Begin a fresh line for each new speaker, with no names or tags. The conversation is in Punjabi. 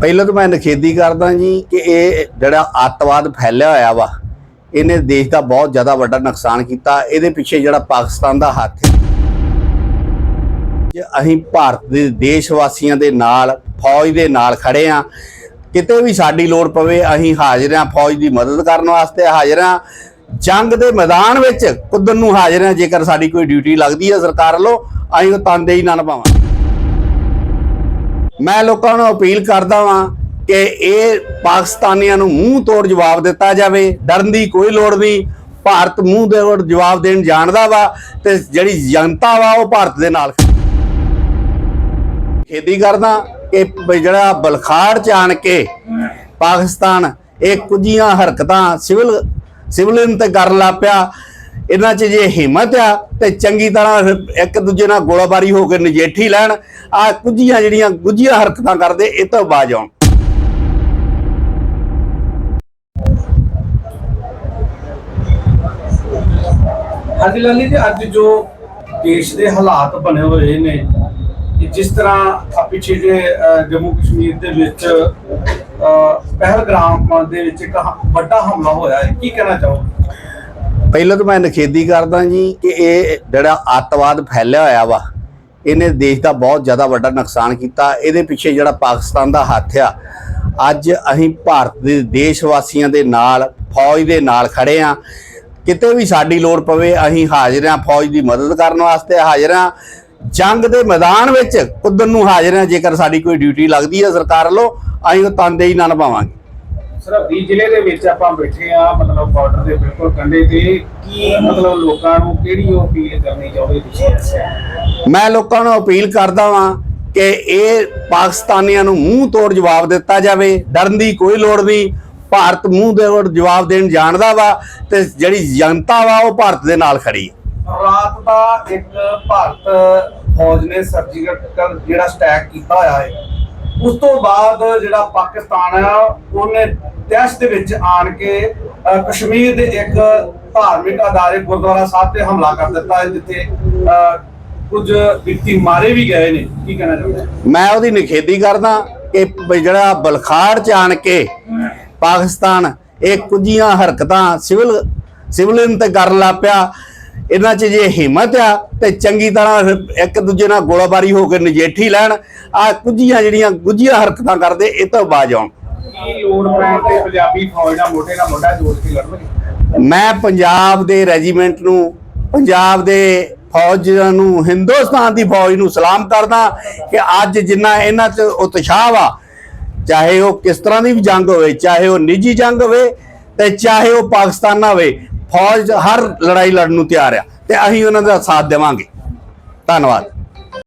ਪਹਿਲਾਂ ਤਾਂ ਮੈਂ ਨਖੇਦੀ ਕਰਦਾ ਜੀ ਕਿ ਇਹ ਜਿਹੜਾ ਅੱਤਵਾਦ ਫੈਲਿਆ ਹੋਇਆ ਵਾ, ਇਹਨੇ ਦੇਸ਼ ਦਾ ਬਹੁਤ ਜ਼ਿਆਦਾ ਵੱਡਾ ਨੁਕਸਾਨ ਕੀਤਾ। ਇਹਦੇ ਪਿੱਛੇ ਜਿਹੜਾ ਪਾਕਿਸਤਾਨ ਦਾ ਹੱਥ ਹੈ। ਅਸੀਂ ਭਾਰਤ ਦੇ ਦੇਸ਼ ਵਾਸੀਆਂ ਦੇ ਨਾਲ, ਫੌਜ ਦੇ ਨਾਲ ਖੜੇ ਆ ਕਿਤੇ ਵੀ ਸਾਡੀ ਲੋੜ ਪਵੇ, ਅਸੀਂ ਹਾਜ਼ਰ ਆ ਫੌਜ ਦੀ ਮਦਦ ਕਰਨ ਵਾਸਤੇ ਹਾਜ਼ਰ ਆ ਜੰਗ ਦੇ ਮੈਦਾਨ ਵਿੱਚ ਕੁੱਦਣ ਨੂੰ ਹਾਜ਼ਰ ਆ ਜੇਕਰ ਸਾਡੀ ਕੋਈ ਡਿਊਟੀ ਲੱਗਦੀ ਹੈ ਸਰਕਾਰ ਵੱਲੋਂ, ਅਸੀਂ ਉਹ ਤਨਦੇਹੀ ਨਾ ਨਿਭਾਵਾਂਗੇ ਮੈਂ ਲੋਕਾਂ ਨੂੰ ਅਪੀਲ ਕਰਦਾ ਵਾਂ ਕਿ ਇਹ ਪਾਕਿਸਤਾਨੀਆਂ ਨੂੰ ਮੂੰਹ ਤੋੜ ਜਵਾਬ ਦਿੱਤਾ ਜਾਵੇ, ਡਰਨ ਦੀ ਕੋਈ ਲੋੜ ਨਹੀਂ। ਭਾਰਤ ਮੂੰਹ ਦੇ ਤੋੜ ਜਵਾਬ ਦੇਣ ਜਾਣਦਾ ਵਾ ਤੇ ਜਿਹੜੀ ਜਨਤਾ ਵਾ ਉਹ ਭਾਰਤ ਦੇ ਨਾਲ ਖੇਦੀ ਕਰਦਾ ਕਿ ਜਿਹੜਾ ਬਲਖਾੜ ਚ ਆਣ ਕੇ ਪਾਕਿਸਤਾਨ, ਇਹ ਕੁਝੀਆਂ ਹਰਕਤਾਂ ਸਿਵਲ ਸਿਵਲਿਨ ਤੇ ਕਰਨ ਲੱਗ ਪਿਆ। ਇਹਨਾਂ 'ਚ ਜੇ ਹਿੰਮਤ ਆ ਤੇ ਚੰਗੀ ਤਰ੍ਹਾਂ ਇੱਕ ਦੂਜੇ ਨਾਲ ਗੋਲਾਬਾਰੀ ਹੋ ਕੇ ਨਜਿੱਠੀ ਲੈਣ ਆ ਕੁਝੀਆਂ ਜਿਹੜੀਆਂ ਗੁੱਝੀਆਂ ਹਰਕਤਾਂ ਕਰਦੇ ਇਹ ਤੋਂ ਬਾਜ ਆਉਣ।
ਹਾਂਜੀ ਲਾਲੀ ਜੀ ਅੱਜ ਜੋ ਦੇਸ਼ ਦੇ ਹਾਲਾਤ ਬਣੇ ਹੋਏ ਨੇ ਜਿਸ ਤਰ੍ਹਾਂ ਪਿੱਛੇ ਜੇ ਜੰਮੂ ਕਸ਼ਮੀਰ ਦੇ ਵਿੱਚ ਅ, ਪਹਿਲਗਾਮ ਦੇ ਵਿੱਚ ਇੱਕ ਵੱਡਾ ਹਮਲਾ ਹੋਇਆ ਹੈ ਕੀ ਕਹਿਣਾ ਚਾਹੋਗੇ?
ਪਹਿਲਾਂ ਤਾਂ ਮੈਂ ਨਖੇਦੀ ਕਰਦਾ ਜੀ ਕਿ ਇਹ ਜਿਹੜਾ ਅੱਤਵਾਦ ਫੈਲਿਆ ਹੋਇਆ ਵਾ, ਇਹਨੇ ਦੇਸ਼ ਦਾ ਬਹੁਤ ਜ਼ਿਆਦਾ ਵੱਡਾ ਨੁਕਸਾਨ ਕੀਤਾ। ਇਹਦੇ ਪਿੱਛੇ ਜਿਹੜਾ ਪਾਕਿਸਤਾਨ ਦਾ ਹੱਥ ਆ, ਅੱਜ ਅਸੀਂ ਭਾਰਤ ਦੇ ਦੇਸ਼ ਵਾਸੀਆਂ ਦੇ ਨਾਲ, ਫੌਜ ਦੇ ਨਾਲ ਖੜੇ ਆ। ਕਿਤੇ ਵੀ ਸਾਡੀ ਲੋੜ ਪਵੇ, ਅਸੀਂ ਹਾਜ਼ਰ ਆ ਫੌਜ ਦੀ ਮਦਦ ਕਰਨ ਵਾਸਤੇ ਹਾਜ਼ਰ ਆ। ਜੰਗ ਦੇ ਮੈਦਾਨ ਵਿੱਚ ਕੁੱਦਣ ਨੂੰ ਹਾਜ਼ਰ ਆ, ਜੇਕਰ ਸਾਡੀ ਕੋਈ ਡਿਊਟੀ ਲੱਗਦੀ ਹੈ ਸਰਕਾਰ ਵੱਲੋਂ, ਅਸੀਂ ਉਹ ਤਨਦੇਹੀ ਨਾ ਨਿਭਾਵਾਂਗੇ
ਸਰਹੱਦੀ ਜ਼ਿਲ੍ਹੇ ਦੇ ਵਿੱਚ ਆਪਾਂ ਬੈਠੇ ਆ ਮਤਲਬ ਬਾਰਡਰ ਦੇ ਬਿਲਕੁਲ ਕੰਢੇ ਤੇ। ਕੀ ਮਤਲਬ ਲੋਕਾਂ ਨੂੰ ਕਿਹੜੀ ਉਹ ਅਪੀਲ ਕਰਨੀ ਚਾਹੋਗੇ ਤੁਸੀਂ
ਮੈਂ ਲੋਕਾਂ ਨੂੰ ਅਪੀਲ ਕਰਦਾ ਵਾਂ ਕਿ ਇਹ ਪਾਕਿਸਤਾਨੀਆਂ ਨੂੰ ਮੂੰਹ ਤੋੜ ਜਵਾਬ ਦਿੱਤਾ ਜਾਵੇ ਡਰਨ ਦੀ ਕੋਈ ਲੋੜ ਨਹੀਂ। ਭਾਰਤ ਮੂੰਹ ਦੇ ਤੋੜ ਜਵਾਬ ਦੇਣ ਜਾਣਦਾ ਵਾ ਤੇ ਜਿਹੜੀ ਜਨਤਾ ਵਾ ਉਹ ਭਾਰਤ ਦੇ ਨਾਲ ਖੜੀ
ਰਾਤ ਦਾ ਇੱਕ ਭਾਰਤ ਫੌਜ ਨੇ ਸਰਜੀਕਲ ਜਿਹੜਾ ਸਟੈਕ ਕੀਤਾ ਹੋਇਆ ਹੈ ਉਸ ਤੋਂ ਬਾਅਦ ਜਿਹੜਾ ਪਾਕਿਸਤਾਨ ਆ ਉਹਨੇ ਦਹਿਸ਼ਤ ਦੇ ਵਿੱਚ ਆਣ ਕੇ ਕਸ਼ਮੀਰ ਦੇ ਇੱਕ ਧਾਰਮਿਕ ਅਦਾਰੇ ਗੁਰਦੁਆਰਾ ਸਾਹਿਬ ਤੇ ਹਮਲਾ ਕਰ ਦਿੱਤਾ ਜਿੱਥੇ ਅ, ਕੁਝ ਵਿਅਕਤੀ ਮਾਰੇ ਵੀ ਗਏ ਨੇ। ਕੀ ਕਹਿਣਾ ਚਾਹੁੰਦੇ
ਮੈਂ ਉਹਦੀ ਨਿਖੇਧੀ ਕਰਦਾ ਕਿ ਜਿਹੜਾ ਬਲਖਾੜ ਚ ਆਣ ਕੇ ਪਾਕਿਸਤਾਨ ਇਹ ਕੁਝੀਆਂ ਹਰਕਤਾਂ ਸਿਵਲ ਸਿਵਲਿਨ ਤੇ ਕਰਨ ਲੱਗ ਪਿਆ। ਇਹਨਾਂ 'ਚ ਜੇ ਹਿੰਮਤ ਆ ਤੇ ਚੰਗੀ ਤਰ੍ਹਾਂ ਇੱਕ ਦੂਜੇ ਨਾਲ ਗੋਲਾਬਾਰੀ ਹੋ ਕੇ ਨਜਿੱਠੀ ਲੈਣ ਆ ਕੁਝੀਆਂ ਜਿਹੜੀਆਂ ਗੁੱਝੀਆਂ ਹਰਕਤਾਂ ਕਰਦੇ ਇਹ ਤੋਂ ਬਾਜ ਆਉਣ।
ਕੀ ਲੋੜ ਪੈਣ ਤੇ ਪੰਜਾਬੀ ਫੌਜ ਨਾਲ ਮੋਢੇ ਨਾਲ ਮੋਢਾ ਜੋੜ ਕੇ ਲੜਨਗੇ?
ਮੈਂ ਪੰਜਾਬ ਦੇ ਰੈਜੀਮੈਂਟ ਨੂੰ ਪੰਜਾਬ ਦੇ ਫੌਜ ਨੂੰ ਹਿੰਦੁਸਤਾਨ ਦੀ ਫੌਜ ਨੂੰ ਸਲਾਮ ਕਰਦਾ ਕਿ ਅੱਜ ਜਿੰਨਾ ਇਹਨਾਂ 'ਚ ਉਤਸ਼ਾਹ ਵਾ ਚਾਹੇ ਉਹ ਕਿਸ ਤਰ੍ਹਾਂ ਦੀ ਵੀ ਜੰਗ ਹੋਵੇ ਚਾਹੇ ਉਹ ਨਿੱਜੀ ਜੰਗ ਹੋਵੇ ਤੇ ਚਾਹੇ ਉਹ ਪਾਕਿਸਤਾਨ ਨਾਲ ਹੋਵੇ ਫੌਜ ਹਰ ਲੜਾਈ ਲੜਨ ਨੂੰ ਤਿਆਰ ਆ ਤੇ ਅਸੀਂ ਉਹਨਾਂ ਦਾ ਸਾਥ ਦੇਵਾਂਗੇ। ਧੰਨਵਾਦ।